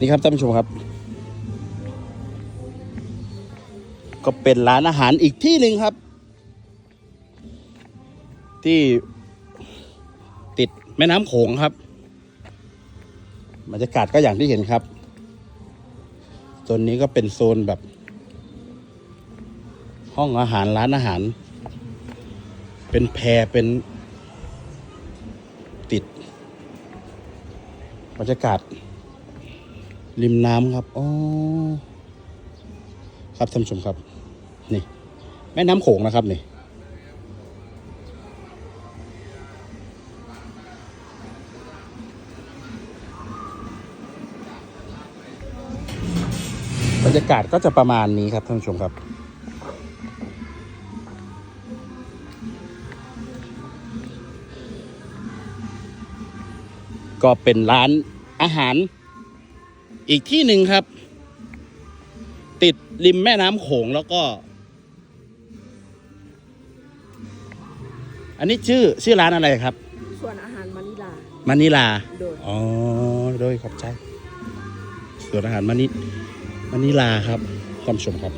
นี่ครับท่านผู้ชมครับ ก็เป็นร้านอาหารอีกที่หนึ่งครับ ที่ติดแม่น้ำโขงครับบรรยากาศก็อย่างที่เห็นครับโซนนี้ก็เป็นโซนแบบ ห้องอาหารร้านอาหาร เป็นแพรเป็นติดบรรยากาศ ริมน้ำครับอ๋อครับท่านผู้ชมครับ นี่ แม่น้ำโขงนะครับนี่บรรยากาศก็จะประมาณนี้ครับท่านผู้ชมครับ ก็เป็นร้านอาหาร อีกที่หนึ่งครับ ติดริมแม่น้ำโขงแล้วก็ อันนี้ชื่อชื่อร้านอะไรครับ ส่วนอาหารมานิลา มานิลา โดย อ๋อ โดยขอบใจส่วนอาหารมานิมานิลาครับท่านผู้ชมครับ